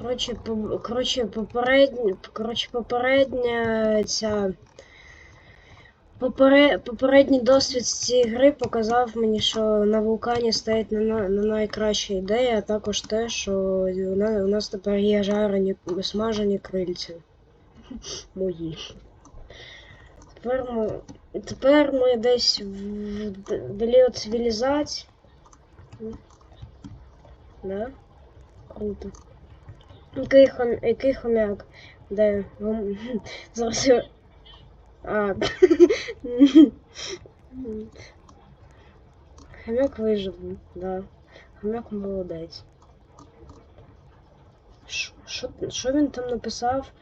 Коротше, по, коротше, попередня, коротше, попередня ця. Попере, попередній досвід з цієї гри показав мені, що на вулкані стоять не, на, не найкраща ідея, а також те, що у нас, тепер є жарені смажені крильці. Мої. Тепер ми, тепер ми десь в від цивілізації. Да? Круто. Який. Який хомяк? Де? Зараз я... А. Хомяк вижив, да. Хомяк молодець. Що він там написав?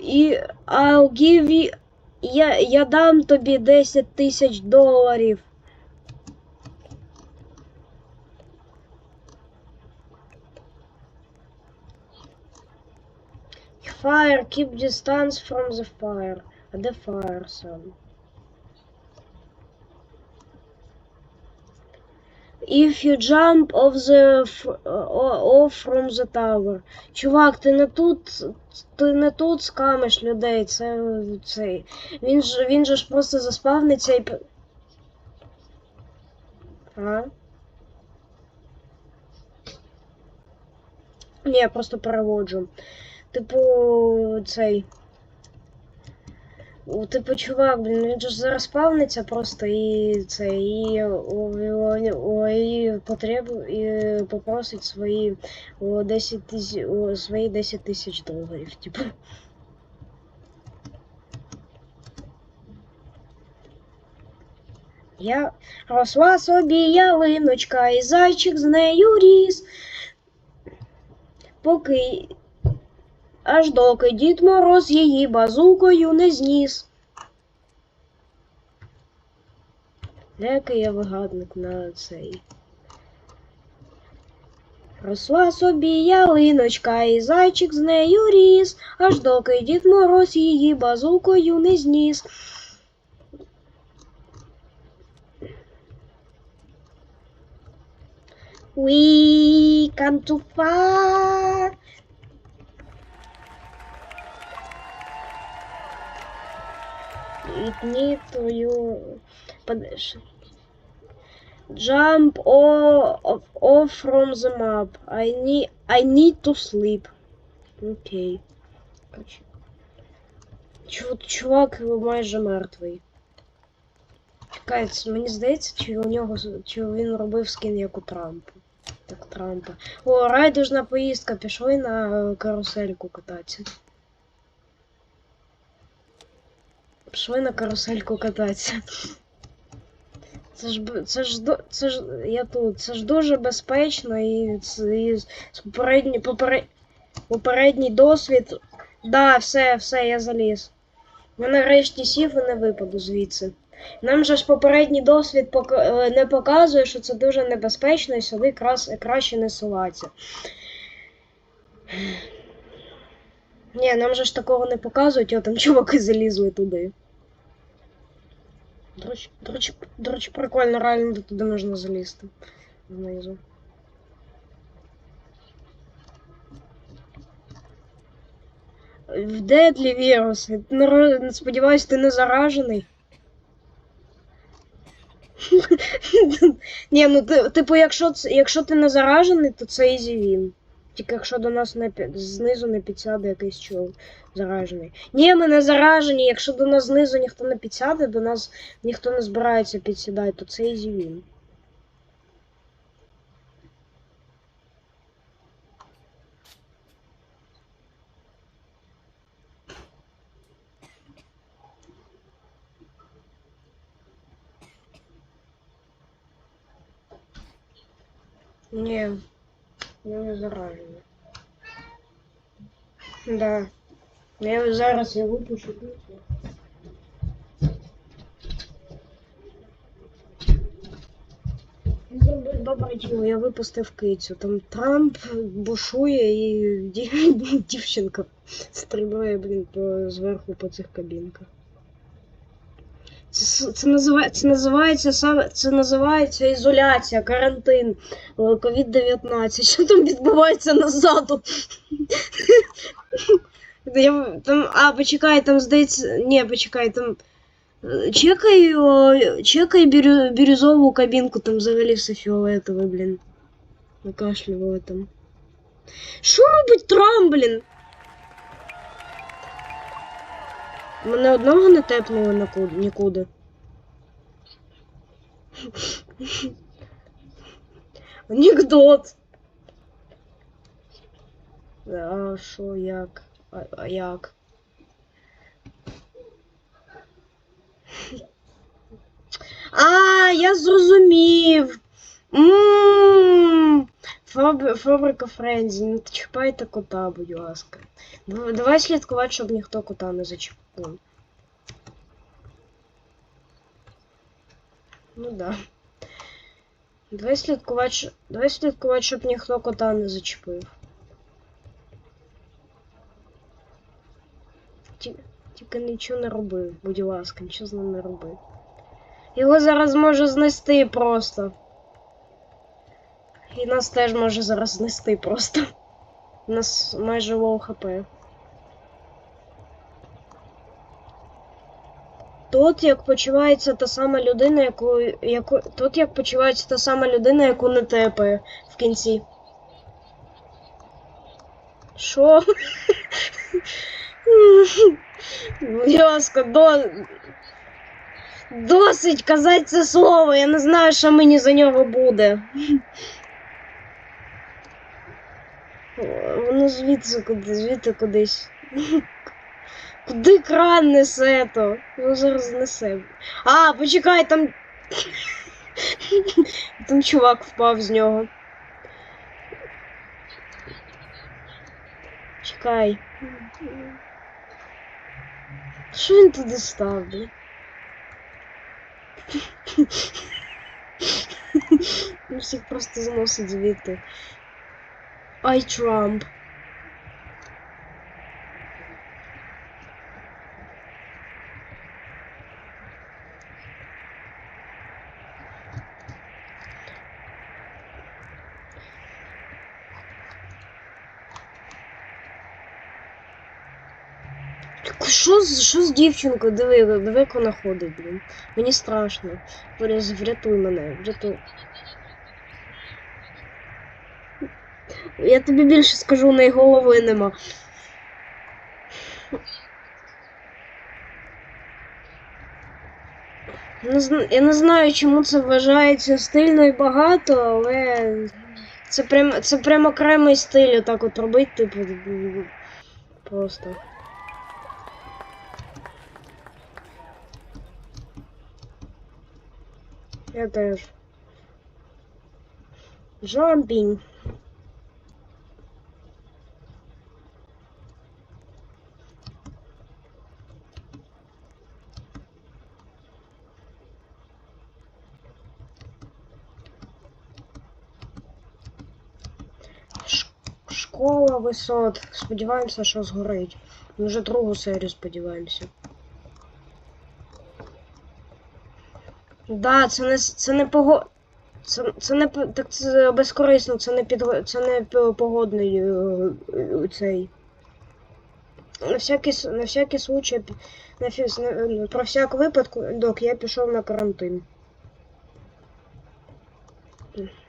І I'll give you... Я, я дам тобі 10 тисяч доларів. Fire, keep distance from the fire. А де fire сам? If you jump off the o- off from the tower. Чувак, ти не тут. Ти не тут скамиш людей. Це цей. Він ж він же ж просто заспавниться і. А? Ні, я просто переводжу. Типу, цей. Типу, чувак, блін, він же зараз спавниться просто і це, і, у, і потребу, і попросить свої о, 10 тисяч, свої 10 тисяч доларів, типу. Я росла собі ялиночка, і зайчик з нею ріс. Поки аж доки Дід Мороз її базукою не зніс. Який я вигадник на цей. Росла собі ялиночка, і зайчик з нею ріс, аж доки Дід Мороз її базукою не зніс. We come too far. To you подальше. Jump off, from the map. I need I need to sleep. Окей. Чу- Чувак майже мертвий. Це мені здається, чи у нього чи він робив скін як у Трампа. Так, Трампа. О, райдужна поїздка, пішли на карусельку кататися. Пішли на карусельку кататися. Це ж це ж це ж я тут. Це ж дуже безпечно і, і попередній поперед, попередній досвід. Да, все, все, я заліз. Я нарешті сів і не випаду звідси. Нам же ж попередній досвід е, не показує, що це дуже небезпечно і сюди краще не суватися. Ні, нам же ж такого не показують, о, там чуваки залізли туди. До речі, до речі, до речі, прикольно, реально туди можна залізти. Знизу. В Дедлі вірус. Ну, Сподіваюсь, ти не заражений. Ні, ну ти- типу, якщо, якщо ти не заражений, то це ізі він. Тільки якщо до нас не знизу не підсяде якийсь чол заражений. Ні, ми не заражені. Якщо до нас знизу ніхто не підсяде, до нас ніхто не збирається підсідати, то це ізі він. Ні, я не заражений. Да. Я зараз я випущу пісню. Добре я випустив кицю. Там Трамп бушує і дівчинка стрибає, блін, по, зверху по цих кабінках. Це, це, називає, це називається саме це називається ізоляція, карантин, е, COVID-19. Що там відбувається назаду? Я, там, а, почекай, там здається. Ні, почекай, там. е, Чекай, о, чекай бірю, бірюзову кабінку, там взагалі все фіолетове, блін. Накашлювали там. Що робить Трамп, блін? Мене одного не тепнули нікуди. Анекдот. А що, як? А, а як? А, я зрозумів. Ммм. Фаб... Фабрика Френзі, не чіпайте кота, будь ласка. Дав- Давай слідкувати, щоб ніхто кота не зачепив. Ну да. Давай слідкувати, щ- давай слідкувати, щоб ніхто кота не зачепив. Ті- Тільки нічого не роби, будь ласка, нічого з ним не роби. Його зараз може знести просто. І нас теж може зараз знести просто. У нас майже лоу хп. Тут як почувається та сама людина, яку, яку. Тут як почувається та сама людина, яку не тепає в кінці. Що? Будь ласка, до... досить казати це слово. Я не знаю, що мені за нього буде. Звідси куди, звідти кудись. Куди кран несе то? Його зараз несе. А, почекай, там. Там чувак впав з нього. Чекай. Що він туди став, бля? Всіх просто зносить звідти. Ай, Трамп. Що що з дівчинкою? Диви, диви, як вона ходить, блін. Мені страшно. Борис, врятуй мене, врятуй. Я тобі більше скажу, у неї голови нема. Я не знаю, чому це вважається стильно і багато, але це прям, це прям окремий стиль, отак от робить, типу. Просто. Я теж. Jumping. Школа висот. Сподіваємося, що згорить. Ми вже другу серію сподіваємося. Да, це не це не пого. Це, це не так це безкорисно, це не під це не погодний е, е, цей. На всякий на всякий случай на, на, про всяк випадку, док, я пішов на карантин.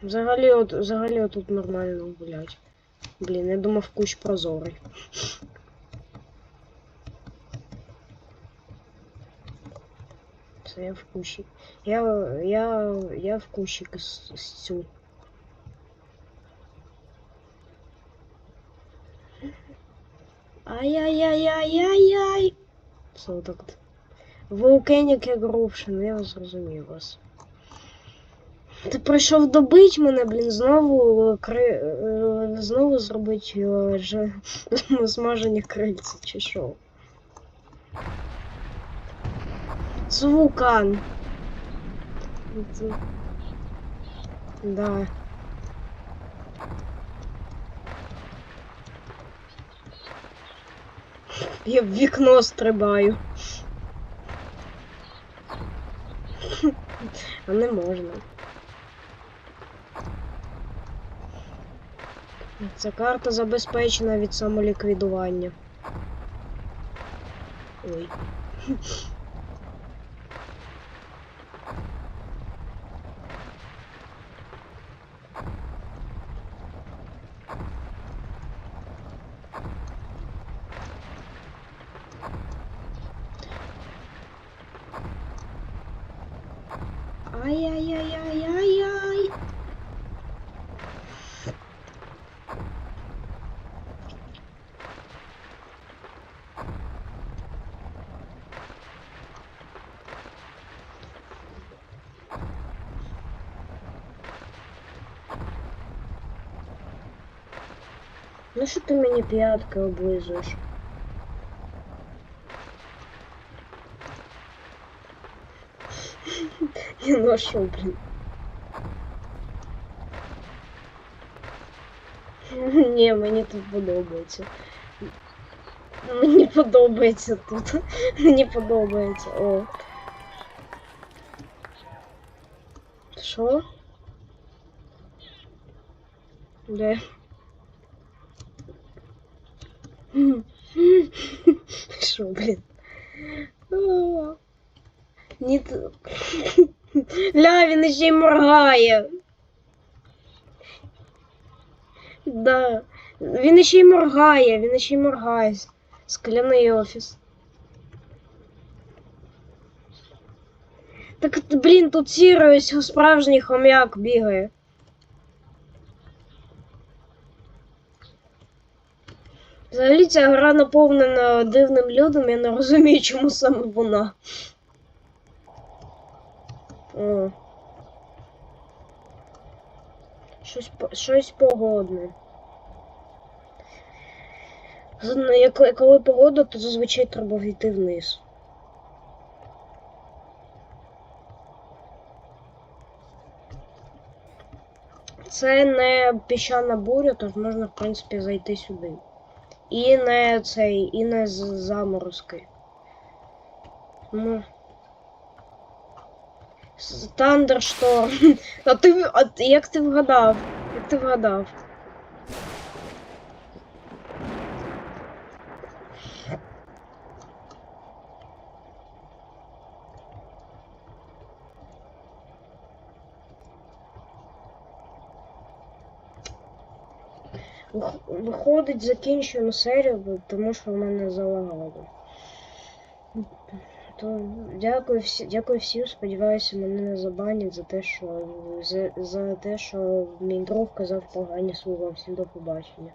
Взагалі, от, взагалі от тут нормально гулять. Блін, я думав кущ прозорий. Це я в кущі. Я, я, я в кущик с, с. Ай-яй-яй-яй-яй-яй. Це отак от. Volcanic Eruption, я зрозумів вас. Ти прийшов добить мене, блін, знову кри... е, знову зробить е, ж... смажені крильця, чи що? Це... Да. Я в вікно стрибаю. А не можна. Ця карта забезпечена від самоліквідування. Ой. Ай-яй-яй-яй-яй-яй. Ну що ти мені п'ятки облизуєш? Я ну а що, блін? Ні, мені тут подобається. Мені подобається тут. Мені подобається. О. Що? Де? Що, блін? А. Ні, т- Ля, він ще й моргає. Да. Він ще й моргає, він ще й моргає. Скляний офіс. Так, блін, тут Сіріус справжній хом'як бігає. Взагалі ця гра наповнена дивним людом, я не розумію, чому саме вона. О. Щось, щось погодне. Ну, Коли погода, то зазвичай треба йти вниз. Це не піщана буря, тож можна, в принципі, зайти сюди. І не цей, і не заморозки. Ну. Тандершторм. А ти, а як ти вгадав? Як ти вгадав? Виходить, закінчуємо серію, тому що в мене залагало. То дякую всі, дякую всім. Сподіваюся, мене не забанять за те, що за, за те, що мій друг казав погані слова. Всім до побачення.